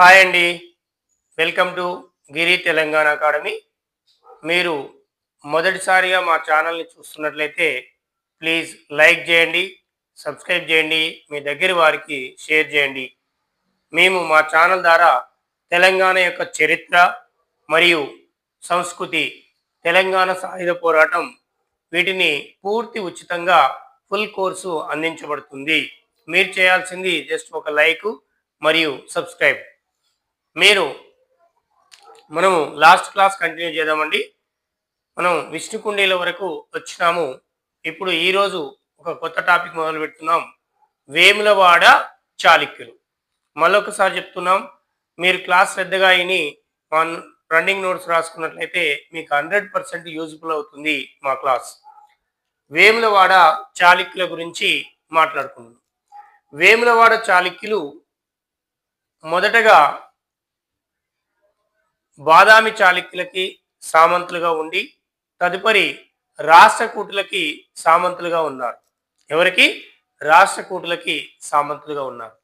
Hi అండి. Welcome to Giri Telangana academy. మీరు మొదటిసారిగా మా ఛానల్ని చూస్తున్నట్లయితే ప్లీజ్ లైక్ చేయండి సబ్స్క్రైబ్ చేయండి మీ దగ్గర వారికి షేర్ చేయండి. మేము మా ఛానల్ ద్వారా తెలంగాణ యొక్క చరిత్ర మరియు సంస్కృతి తెలంగాణ సాయుధ పోరాటం వీటిని పూర్తి ఉచితంగా ఫుల్ కోర్సు అందించబడుతుంది. మీరు చేయాల్సింది జస్ట్ ఒక లైక్ మరియు సబ్స్క్రైబ్. మీరు మనము లాస్ట్ క్లాస్ కంటిన్యూ చేద్దామండి. మనం విష్ణుకుండీల వరకు వచ్చినాము. ఇప్పుడు ఈరోజు ఒక కొత్త టాపిక్ మొదలు పెడుతున్నాం. వేములవాడ చాళుక్యులు. మళ్ళొకసారి చెప్తున్నాం. మీరు క్లాస్ శ్రద్ధగా అయిని మా రన్నింగ్ నోట్స్ రాసుకున్నట్లయితే మీకు హండ్రెడ్ పర్సెంట్ యూజ్ఫుల్ అవుతుంది మా క్లాస్ వేములవాడ చాళుక్యుల గురించి మాట్లాడుకుందాం. వేములవాడ చాళుక్యులు మొదటగా బాదామి చాళుక్యులకి సామంతులుగా ఉండి తదుపరి రాష్ట్రకూటులకి సామంతులుగా ఉన్నారు. ఎవరికి? రాష్ట్రకూటులకి సామంతులుగా ఉన్నారు.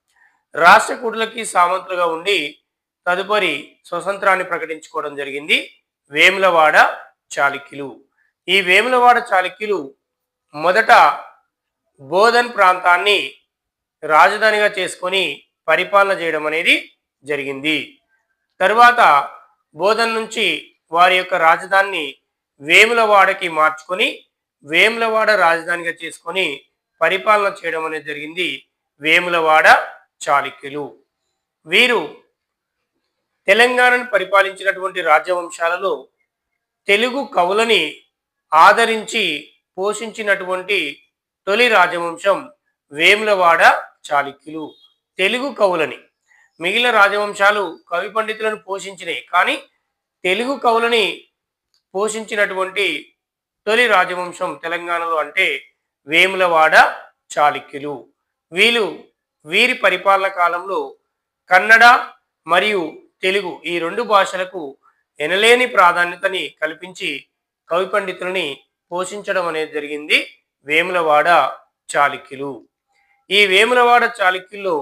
రాష్ట్రకూటులకి సామంతులుగా ఉండి తదుపరి స్వతంత్రాన్ని ప్రకటించుకోవడం జరిగింది వేములవాడ చాళుక్యులు. ఈ వేములవాడ చాళుక్యులు మొదట బోధన్ ప్రాంతాన్ని రాజధానిగా చేసుకొని పరిపాలన చేయడం అనేది జరిగింది. తరువాత బోధన్ నుంచి వారి యొక్క రాజధానిని వేములవాడకి మార్చుకొని వేములవాడ రాజధానిగా చేసుకొని పరిపాలన చేయడం అనేది జరిగింది వేములవాడ చాళుక్యులు. వీరు తెలంగాణను పరిపాలించినటువంటి రాజ్యవంశాలలో తెలుగు కవులని ఆదరించి పోషించినటువంటి తొలి రాజవంశం వేములవాడ చాళుక్యులు. తెలుగు కవులని మిగిలిన రాజవంశాలు కవి పండితులను పోషించినాయి. కానీ తెలుగు కవులని పోషించినటువంటి తొలి రాజవంశం తెలంగాణలో అంటే వేములవాడ చాళుక్యులు. వీళ్ళు వీరి పరిపాలన కాలంలో కన్నడ మరియు తెలుగు ఈ రెండు భాషలకు ఎనలేని ప్రాధాన్యతని కల్పించి కవి పండితులని పోషించడం అనేది జరిగింది వేములవాడ చాళుక్యులు. ఈ వేములవాడ చాళుక్యుల్లో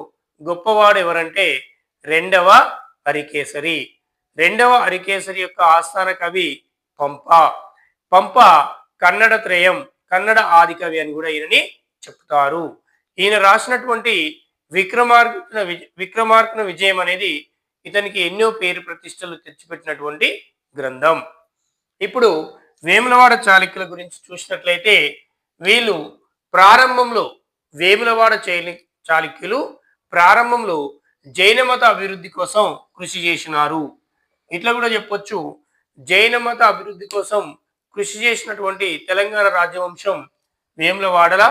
గొప్పవాడు ఎవరంటే రెండవ హరికేసరి. రెండవ హరికేసరి యొక్క ఆస్థాన కవి పంప. పంప కన్నడ త్రయం కన్నడ ఆది కవి అని కూడా ఈయనని చెప్తారు. ఈయన రాసినటువంటి విక్రమార్కున విజ- విక్రమార్కున విజయం అనేది ఇతనికి ఎన్నో పేరు ప్రతిష్టలు తెచ్చిపెట్టినటువంటి గ్రంథం. ఇప్పుడు వేములవాడ చాళుక్యుల గురించి చూసినట్లయితే వీళ్ళు ప్రారంభంలో వేములవాడ చైలి చాళుక్యులు ప్రారంభంలో జైన మత అభివృద్ధి కోసం కృషి చేసినారు. ఇట్లా కూడా చెప్పొచ్చు. జైన మత అభివృద్ధి కోసం కృషి చేసినటువంటి తెలంగాణ రాజవంశం వేములవాడల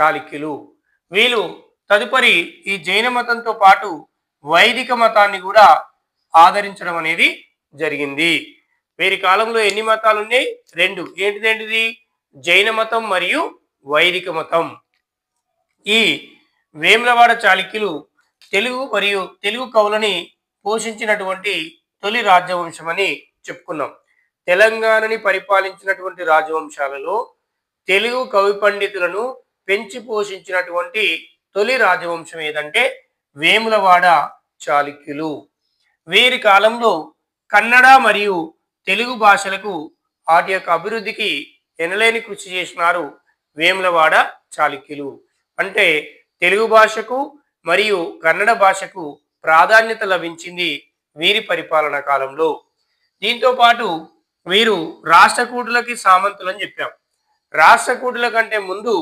చాళుక్యులు. వీళ్ళు తదుపరి ఈ జైన మతంతో పాటు వైదిక మతాన్ని కూడా ఆదరించడం అనేది జరిగింది. వీరి కాలంలో ఎన్ని మతాలు ఉన్నాయి రెండు. ఏంటిదేంటిది? జైన మతం మరియు వైదిక మతం. ఈ వేములవాడ చాళుక్యులు తెలుగు మరియు తెలుగు కవులని పోషించినటువంటి తొలి రాజ్యవంశమని చెప్పుకున్నాం. తెలంగాణని పరిపాలించినటువంటి రాజవంశాలలో తెలుగు కవి పండితులను పెంచి పోషించినటువంటి తొలి రాజవంశం ఏదంటే వేములవాడ చాళుక్యులు. వీరి కాలంలో కన్నడ మరియు తెలుగు భాషలకు వాటి యొక్క అభివృద్ధికి ఎనలేని కృషి చేసినారు వేములవాడ చాళుక్యులు. అంటే తెలుగు భాషకు మరియు కన్నడ భాషకు ప్రాధాన్యత లభించింది వీరి పరిపాలన కాలంలో. దీంతో పాటు వీరు రాష్ట్రకూటులకి సామంతులని చెప్పాం. రాష్ట్రకూటుల కంటే ముందు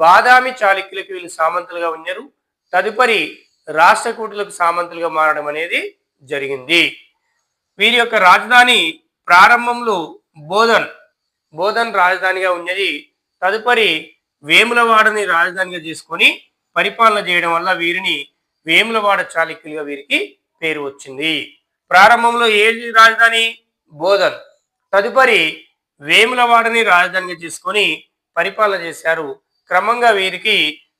బాదామి చాళుక్యులకి వీళ్ళు సామంతులుగా ఉన్నారు. తదుపరి రాష్ట్రకూటులకు సామంతులుగా మారడం అనేది జరిగింది. వీరి యొక్క రాజధాని ప్రారంభంలో బోధన్ బోధన్ రాజధానిగా ఉన్నది. తదుపరి వేములవాడని రాజధానిగా చేసుకొని పరిపాలన చేయడం వల్ల వీరిని వేములవాడ చాళుక్యులుగా వీరికి పేరు వచ్చింది. ప్రారంభంలో ఏ రాజధాని? బోధన్. తదుపరి వేములవాడని రాజధానిగా చేసుకొని పరిపాలన చేశారు. క్రమంగా వీరికి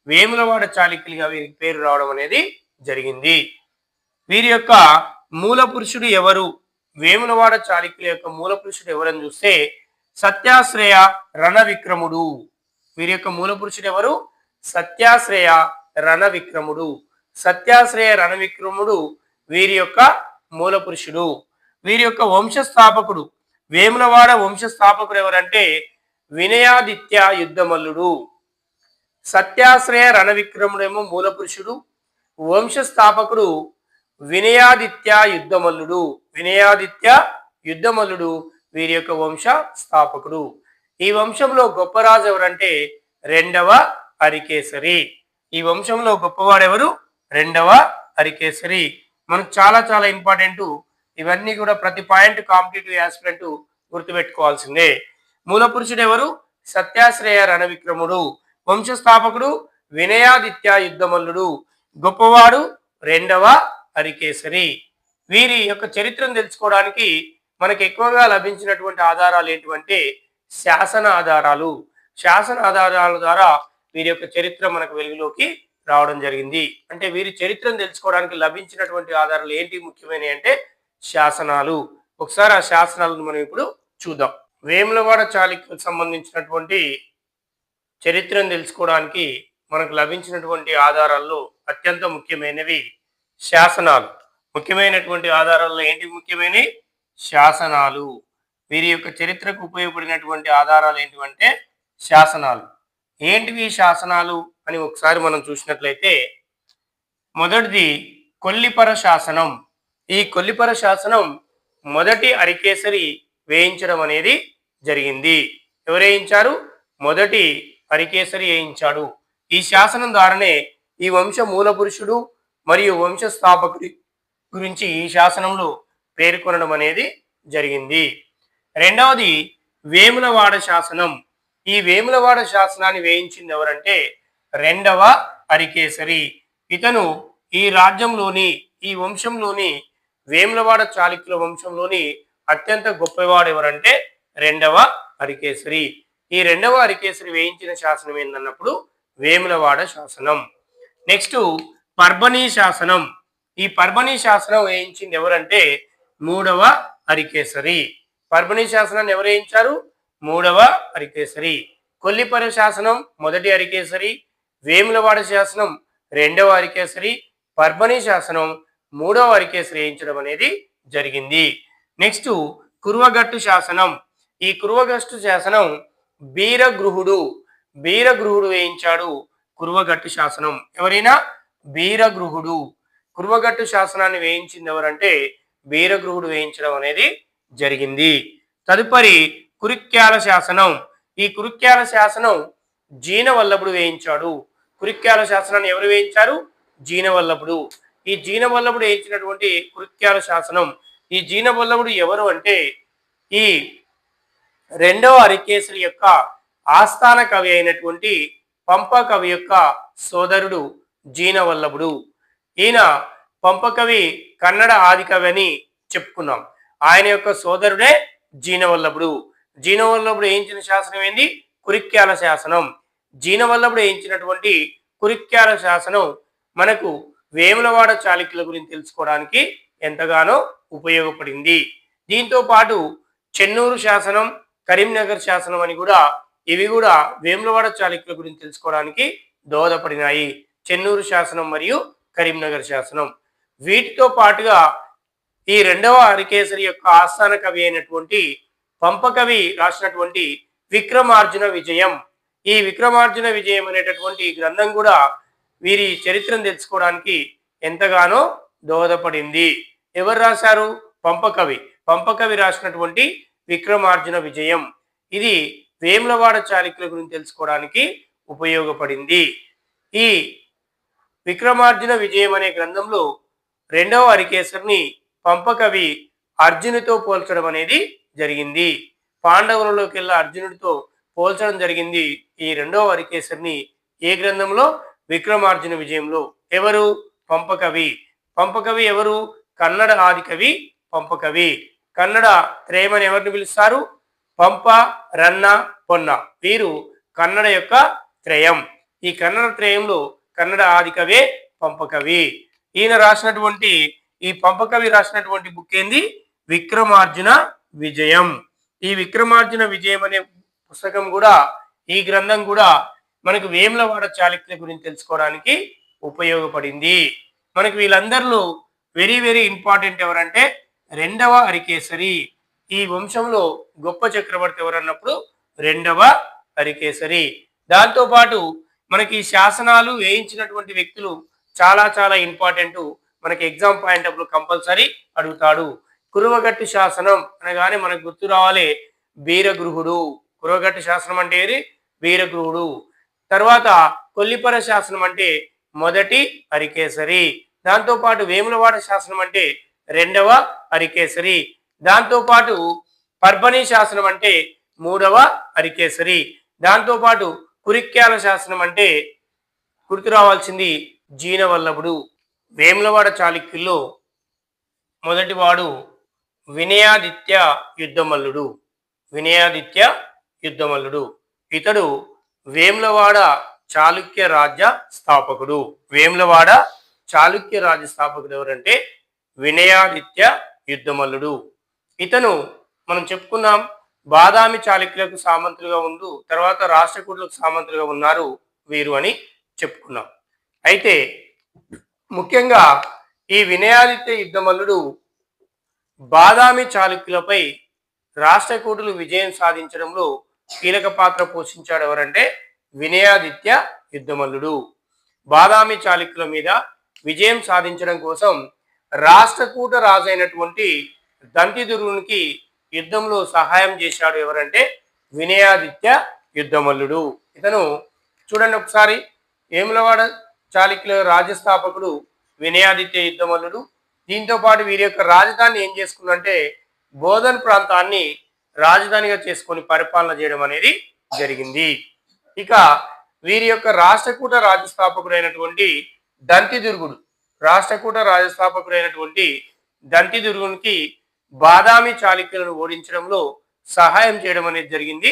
వేములవాడ చాళుక్యులుగా వీరికి పేరు రావడం అనేది జరిగింది. వీరి యొక్క మూల పురుషుడు ఎవరు? వేములవాడ చాళుక్యుల యొక్క మూల పురుషుడు ఎవరని చూస్తే సత్యాశ్రయ రణ విక్రముడు వీరి యొక్క మూల పురుషుడు ఎవరు? సత్యాశ్రయ రణవిక్రముడు. సత్యాశ్రయ రణవిక్రముడు వీరి యొక్క మూల పురుషుడు వీరి యొక్క వంశస్థాపకుడు. వేములవాడ వంశస్థాపకుడు ఎవరంటే వినయాదిత్య యుద్ధమల్లుడు. సత్యాశ్రయ రణవిక్రముడేమో మూల పురుషుడు వంశస్థాపకుడు వినయాదిత్య యుద్ధమల్లుడు. వినయాదిత్య యుద్ధమల్లుడు వీరి యొక్క వంశ స్థాపకుడు ఈ వంశంలో గొప్ప రాజు ఎవరంటే రెండవ హరికేసరి. ఈ వంశంలో గొప్పవాడెవరు? రెండవ హరికేసరి. మనకు చాలా చాలా ఇంపార్టెంట్. ఇవన్నీ కూడా ప్రతి పాయింట్ కాంపిటేటివ్ ఆస్పిరెంట్ గుర్తుపెట్టుకోవాల్సిందే. మూల పురుషుడు ఎవరు సత్యాశ్రయ రణవిక్రముడు. వంశస్థాపకుడు వినయాదిత్య యుద్ధమల్లుడు. గొప్పవాడు రెండవ హరికేసరి. వీరి యొక్క చరిత్రను తెలుసుకోవడానికి మనకు ఎక్కువగా లభించినటువంటి ఆధారాలు ఏంటివంటే శాసన ఆధారాలు. శాసన ఆధారాల ద్వారా వీరి యొక్క చరిత్ర మనకు వెలుగులోకి రావడం జరిగింది. అంటే వీరి చరిత్రను తెలుసుకోవడానికి లభించినటువంటి ఆధారాలు ఏంటి ముఖ్యమైనవి అంటే శాసనాలు. ఒకసారి ఆ శాసనాలను మనం ఇప్పుడు చూద్దాం. వేములవాడ చాళుక్యులకు సంబంధించినటువంటి చరిత్రను తెలుసుకోవడానికి మనకు లభించినటువంటి ఆధారాల్లో అత్యంత ముఖ్యమైనవి శాసనాలు. ముఖ్యమైనటువంటి ఆధారాల్లో ఏంటి ముఖ్యమైనవి? శాసనాలు. వీరి యొక్క చరిత్రకు ఉపయోగపడినటువంటి ఆధారాలు ఏంటివంటే శాసనాలు. ఏంటివి శాసనాలు అని ఒకసారి మనం చూసినట్లయితే మొదటిది కొల్లిపర శాసనం. ఈ కొల్లిపర శాసనం మొదటి అరికేసరి వేయించడం అనేది జరిగింది. ఎవరు వేయించారు? మొదటి అరికేసరి వేయించాడు. ఈ శాసనం ద్వారానే ఈ వంశ మూల పురుషుడు మరియు వంశ స్థాపకుడి గురించి ఈ శాసనంలో పేర్కొనడం అనేది జరిగింది. రెండవది వేములవాడ శాసనం. ఈ వేములవాడ శాసనాన్ని వేయించింది ఎవరంటే రెండవ హరికేసరి. ఇతను ఈ రాజ్యంలోని ఈ వంశంలోని వేములవాడ చాళుక్యుల వంశంలోని అత్యంత గొప్పవాడు ఎవరంటే రెండవ హరికేసరి. ఈ రెండవ హరికేసరి వేయించిన శాసనం ఏంటన్నప్పుడు వేములవాడ శాసనం. నెక్స్ట్ పర్బనీ శాసనం. ఈ పర్బనీ శాసనం వేయించింది ఎవరంటే మూడవ హరికేసరి. పర్బనీ శాసనాన్ని ఎవరు వేయించారు? మూడవ అరికేసరి కొల్లిపర శాసనం మొదటి అరికేసరి వేములవాడ శాసనం రెండవ అరికేసరి పర్బనీ శాసనం మూడవ అరికేసరి వేయించడం అనేది జరిగింది. నెక్స్ట్ కురువగట్టు శాసనం. ఈ కురువగట్టు శాసనం బీరగృహుడు బీరగృహుడు వేయించాడు కురువగట్టు శాసనం. ఎవరైనా? బీరగృహుడు. కురువగట్టు శాసనాన్ని వేయించింది ఎవరంటే? బీరగృహుడు వేయించడం అనేది జరిగింది. తదుపరి కురిక్యాల శాసనం. ఈ కురిక్యాల శాసనం జీనవల్లభుడు వేయించాడు. కురిక్యాల శాసనాన్ని ఎవరు వేయించారు? జీనవల్లభుడు. ఈ జీనవల్లభుడు వేయించినటువంటి కురిక్యాల శాసనం ఈ జీనవల్లభుడు ఎవరు అంటే ఈ రెండవ హరికేసరి యొక్క ఆస్థాన కవి అయినటువంటి పంప కవి యొక్క సోదరుడు జీనవల్లభుడు. ఈయన పంపకవి కన్నడ ఆదికవి అని చెప్పుకున్నాం. ఆయన యొక్క సోదరుడే జీనవల్లభుడు. జీనవల్లభుడు వేయించిన శాసనం ఏంది? కురిక్యాల శాసనం. జీనవల్లభుడు వేయించినటువంటి కురిక్యాల శాసనం? మనకు వేములవాడ చాళుక్యుల గురించి తెలుసుకోవడానికి ఎంతగానో ఉపయోగపడింది. దీంతో పాటు చెన్నూరు శాసనం కరీంనగర్ శాసనం అని కూడా ఇవి కూడా వేములవాడ చాళుక్యుల గురించి తెలుసుకోవడానికి దోహదపడినాయి. చెన్నూరు శాసనం మరియు కరీంనగర్ శాసనం. వీటితో పాటుగా ఈ రెండవ హరికేసరి యొక్క ఆస్థాన కవి అయినటువంటి పంపకవి రాసినటువంటి విక్రమార్జున విజయం. ఈ విక్రమార్జున విజయం అనేటటువంటి గ్రంథం కూడా వీరి చరిత్రను తెలుసుకోవడానికి ఎంతగానో దోహదపడింది. ఎవరు రాశారు? పంపకవి. పంపకవి రాసినటువంటి విక్రమార్జున విజయం. ఇది వేములవాడ చాళుక్యుల గురించి తెలుసుకోవడానికి ఉపయోగపడింది. ఈ విక్రమార్జున విజయం అనే గ్రంథంలో రెండవ హరికేశ్వరిని పంపకవి అర్జునుతో పోల్చడం అనేది జరిగింది. పాండవులలోకి వెళ్ళి అర్జునుడితో పోల్చడం జరిగింది. ఈ రెండవ హరికేశ్వరిని ఏ గ్రంథంలో? విక్రమార్జున విజయంలో. ఎవరు? పంపకవి. పంపకవి ఎవరు? కన్నడ ఆదికవి పంపకవి. కన్నడ త్రేమని ఎవరిని పిలుస్తారు? పంప రన్న పొన్న. వీరు కన్నడ యొక్క త్రయం. ఈ కన్నడ త్రయంలో కన్నడ ఆదికవే పంపకవి. ఈయన రాసినటువంటి ఈ పంపకవి రాసినటువంటి బుక్ ఏంది? విక్రమార్జున విజయం. ఈ విక్రమార్జున విజయం అనే పుస్తకం కూడా ఈ గ్రంథం కూడా మనకు వేములవాడ చాళుక్యుల గురించి తెలుసుకోవడానికి ఉపయోగపడింది. మనకు వీళ్ళందరిలో వెరీ వెరీ ఇంపార్టెంట్ ఎవరంటే రెండవ హరికేసరి. ఈ వంశంలో గొప్ప చక్రవర్తి ఎవరన్నప్పుడు రెండవ హరికేసరి. దాంతోపాటు మనకి శాసనాలు వేయించినటువంటి వ్యక్తులు చాలా చాలా ఇంపార్టెంట్. మనకి ఎగ్జామ్ పాయింట్ అప్పుడు కంపల్సరీ అడుగుతాడు. కురువగట్టు శాసనం అనగానే మనకు గుర్తు రావాలి బీరగృహుడు. కురువగట్టు శాసనం అంటే ఏది? వీరగృహుడు తర్వాత కొల్లిపర శాసనం అంటే మొదటి హరికేసరి దాంతోపాటు వేములవాడ శాసనం అంటే రెండవ హరికేసరి దాంతోపాటు పర్బనీ శాసనం అంటే మూడవ హరికేసరి దాంతోపాటు కురిక్యాల శాసనం అంటే గుర్తు రావాల్సింది జీనవల్లభుడు. వేములవాడ చాళుక్యుల్లో మొదటివాడు వినయాదిత్య యుద్ధమల్లుడు. వినయాదిత్య యుద్ధమల్లుడు. ఇతడు వేములవాడ చాళుక్య రాజ్య స్థాపకుడు. వేములవాడ చాళుక్య రాజ్య స్థాపకుడు ఎవరంటే వినయాదిత్య యుద్ధమల్లుడు. ఇతను మనం చెప్పుకున్నాం బాదామి చాళుక్యులకు సామంతులుగా ఉండు తర్వాత రాష్ట్రకూటులకు సామంతులుగా ఉన్నారు వీరు అని చెప్పుకున్నాం. అయితే ముఖ్యంగా ఈ వినయాదిత్య యుద్ధమల్లుడు బాదామి చాళుక్యులపై రాష్ట్రకూటులు విజయం సాధించడంలో కీలక పాత్ర పోషించాడు ఎవరంటే వినయాదిత్య యుద్ధమల్లుడు. బాదామి చాళుక్యుల మీద విజయం సాధించడం కోసం రాష్ట్రకూట రాజైనటువంటి దంతిదురునికి యుద్ధంలో సహాయం చేశాడు ఎవరంటే వినయాదిత్య యుద్ధమల్లుడు. ఇతను చూడండి ఒకసారి ఏములవాడ చాళుక్యుల రాజ్యస్థాపకుడు వినయాదిత్య యుద్ధమల్లుడు దీంతో పాటు వీరి యొక్క రాజధాని ఏం చేసుకుందంటే బోధన్ ప్రాంతాన్ని రాజధానిగా చేసుకొని పరిపాలన చేయడం అనేది జరిగింది. ఇక వీరి యొక్క రాష్ట్రకూట రాజస్థాపకుడైనటువంటి దంతిదుర్గుడు రాష్ట్రకూట రాజస్థాపకుడైనటువంటి దంతిదుర్గునికి బాదామి చాళుక్యులను ఓడించడంలో సహాయం చేయడం అనేది జరిగింది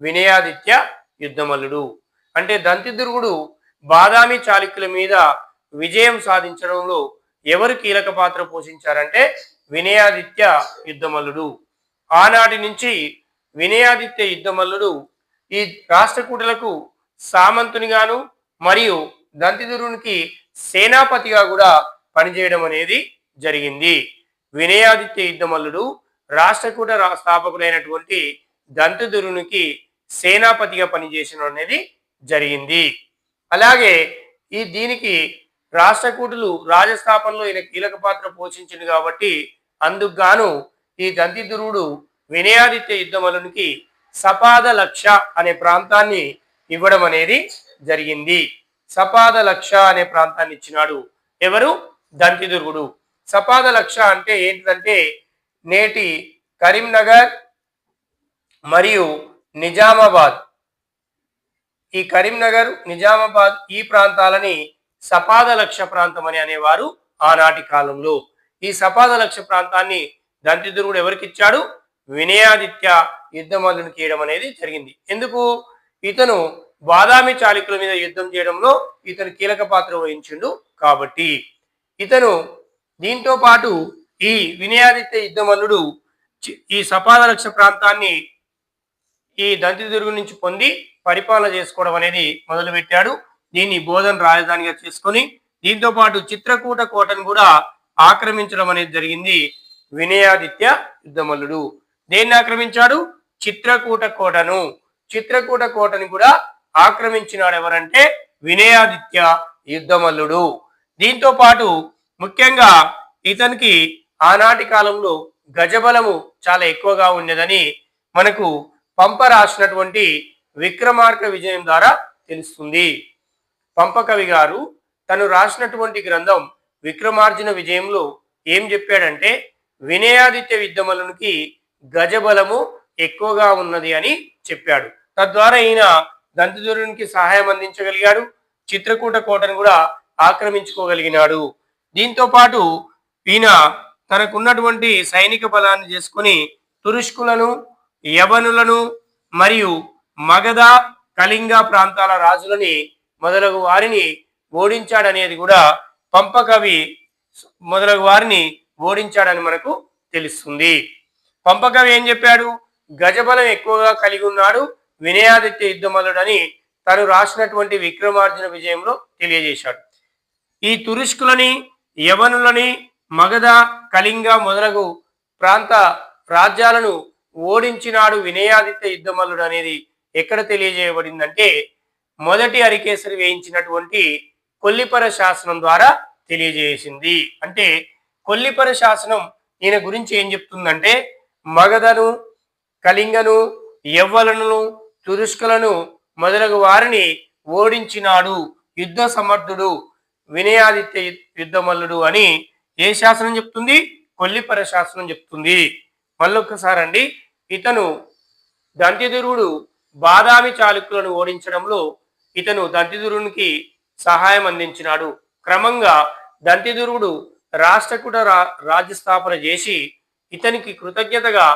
వినయాదిత్య యుద్ధమల్లుడు. అంటే దంతిదుర్గుడు బాదామి చాళుక్యుల మీద విజయం సాధించడంలో ఎవరు కీలక పాత్ర పోషించారంటే వినయాదిత్య యుద్ధమల్లుడు. ఆనాటి నుంచి వినయాదిత్య యుద్ధమల్లుడు ఈ రాష్ట్రకూటులకు సామంతునిగాను మరియు దంతిదురునికి సేనాపతిగా కూడా పనిచేయడం అనేది జరిగింది. వినయాదిత్య యుద్ధమల్లుడు రాష్ట్రకూట స్థాపకుడైనటువంటి దంతదురునికి సేనాపతిగా పనిచేసిన అనేది జరిగింది. అలాగే ఈ దీనికి రాష్ట్రకూటులు రాజస్థాపనలో ఈయన కీలక పాత్ర పోషించింది కాబట్టి అందుకుగాను ఈ దంతిదురుడు వినయాదిత్య యుద్ధములనికి సపాద లక్ష అనే ప్రాంతాన్ని ఇవ్వడం అనేది జరిగింది. సపాద లక్ష అనే ప్రాంతాన్ని ఇచ్చినాడు ఎవరు? దంతిదుర్గుడు సపాద లక్ష అంటే ఏంటిదంటే నేటి కరీంనగర్ మరియు నిజామాబాద్. ఈ కరీంనగర్ నిజామాబాద్ ఈ ప్రాంతాలని సపాద లక్ష ప్రాంతం అని అనేవారు ఆనాటి కాలంలో. ఈ సపాద లక్ష ప్రాంతాన్ని దంతిదురుడు ఎవరికి ఇచ్చాడు వినయాదిత్య యుద్ధమల్లునికి చేయడం అనేది జరిగింది. ఎందుకు? ఇతను బాదామి చాళుక్యుల మీద యుద్ధం చేయడంలో ఇతను కీలక పాత్ర వహించిండు కాబట్టి. ఇతను దీంతో పాటు ఈ వినయాదిత్య యుద్ధమల్లుడు ఈ సపాదలక్ష ప్రాంతాన్ని ఈ దంతిదుర్గు నుంచి పొంది పరిపాలన చేసుకోవడం అనేది మొదలుపెట్టాడు. దీన్ని బోధన రాజధానిగా చేసుకుని దీంతో పాటు చిత్రకూట కోటను కూడా ఆక్రమించడం అనేది జరిగింది వినయాదిత్య యుద్ధమల్లుడు. దేన్ని ఆక్రమించాడు? చిత్రకూట కోటను. చిత్రకూట కోటని కూడా ఆక్రమించినాడు ఎవరంటే వినయాదిత్య యుద్ధమల్లుడు. దీంతో పాటు ముఖ్యంగా ఇతనికి ఆనాటి కాలంలో గజబలము చాలా ఎక్కువగా ఉండేదని మనకు పంప రాసినటువంటి విక్రమార్క విజయం ద్వారా తెలుస్తుంది. పంపకవి గారు తను రాసినటువంటి గ్రంథం విక్రమార్జున విజయంలో ఏం చెప్పాడంటే వినయాదిత్య విద్యమలునికి గజబలము ఎక్కువగా ఉన్నది అని చెప్పాడు. తద్వారా ఈయన దంతదురునికి సహాయం అందించగలిగాడు చిత్రకూట కోటను కూడా ఆక్రమించుకోగలిగినాడు. దీంతో పాటు ఈయన తనకున్నటువంటి సైనిక బలాన్ని చేసుకుని తురుష్కులను యవనులను మరియు మగధ కళింగ ప్రాంతాల రాజులని మొదలగు వారిని ఓడించాడనేది కూడా పంపకవి మొదలగు వారిని ఓడించాడని మనకు తెలుస్తుంది. పంపకవి ఏం చెప్పాడు? గజబలం ఎక్కువగా కలిగి ఉన్నాడు వినయాదిత్య యుద్ధమలుడని తను రాసినటువంటి విక్రమార్జున విజయంలో తెలియజేశాడు. ఈ తురుష్కులని యవనులని మగధ కళింగ మొదలగు ప్రాంత రాజ్యాలను ఓడించినాడు వినయాదిత్య యుద్ధమల్లుడు అనేది ఎక్కడ తెలియజేయబడిందంటే మొదటి అరికేసరి వేయించినటువంటి కొల్లిపర శాసనం ద్వారా తెలియజేసింది. అంటే కొల్లిపర శాసనం ఈయన గురించి ఏం చెప్తుందంటే మగధను కళింగను యవ్వలను తురుష్కులను మొదలగు వారిని ఓడించినాడు యుద్ధ సమర్థుడు వినయాదిత్య యుద్ధమల్లుడు అని ఏ శాసనం చెప్తుంది? కొల్లిపర శాసనం చెప్తుంది. మళ్ళొక్కసారి అండి ఇతను దంతిదురుడు బాదామి చాళుక్యులను ఓడించడంలో ఇతను దంతిదురునికి సహాయం అందించినాడు. క్రమంగా దంతిదురుడు రాష్ట్రకూట రా రాజ్య స్థాపన చేసి ఇతనికి కృతజ్ఞతగా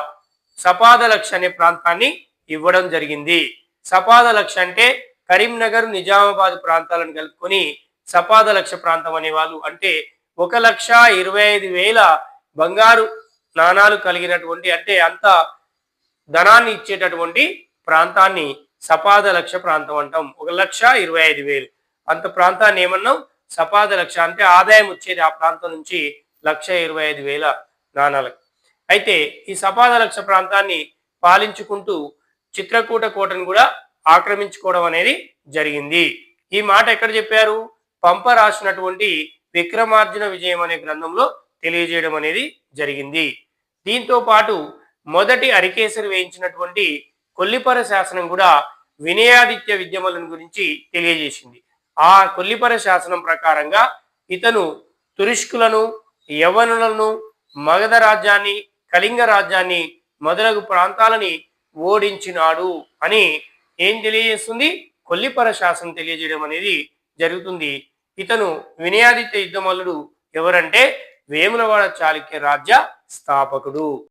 సపాదలక్ష అనే ప్రాంతాన్ని ఇవ్వడం జరిగింది. సపాదలక్ష అంటే కరీంనగర్ నిజామాబాద్ ప్రాంతాలను కలుపుకొని సపాదలక్ష ప్రాంతం అనేవాళ్ళు. అంటే ఒక లక్ష ఇరవై ఐదు వేల బంగారు నాణాలు కలిగినటువంటి అంటే అంత ధనాన్ని ఇచ్చేటటువంటి ప్రాంతాన్ని సపాద లక్ష ప్రాంతం అంటాం. ఒక లక్ష ఇరవై ఐదు వేలు. అంత ప్రాంతాన్ని ఏమన్నాం? సపాద లక్ష అంటే ఆదాయం వచ్చేది ఆ ప్రాంతం నుంచి లక్ష ఇరవై ఐదు వేల నాణాలకు. అయితే ఈ సపాద లక్ష ప్రాంతాన్ని పాలించుకుంటూ చిత్రకూట కోటను కూడా ఆక్రమించుకోవడం అనేది జరిగింది. ఈ మాట ఎక్కడ చెప్పారు? పంప రాసినటువంటి విక్రమార్జున విజయం అనే గ్రంథంలో తెలియజేయడం అనేది జరిగింది. దీంతో పాటు మొదటి అరికేసరి వేయించినటువంటి కొల్లిపర శాసనం కూడా వినయాదిత్య విద్యమలను గురించి తెలియజేసింది. ఆ కొల్లిపర శాసనం ప్రకారంగా ఇతను తురిష్కులను యవనులను మగధ రాజ్యాన్ని కళింగ రాజ్యాన్ని మొదలగు ప్రాంతాలని ఓడించినాడు అని ఏం తెలియజేస్తుంది? కొల్లిపర శాసనం తెలియజేయడం అనేది జరుగుతుంది. ఇతను వినయాదిత్య యుద్ధమల్లుడు ఎవరంటే వేములవాడ చాళుక్య రాజ్య స్థాపకుడు.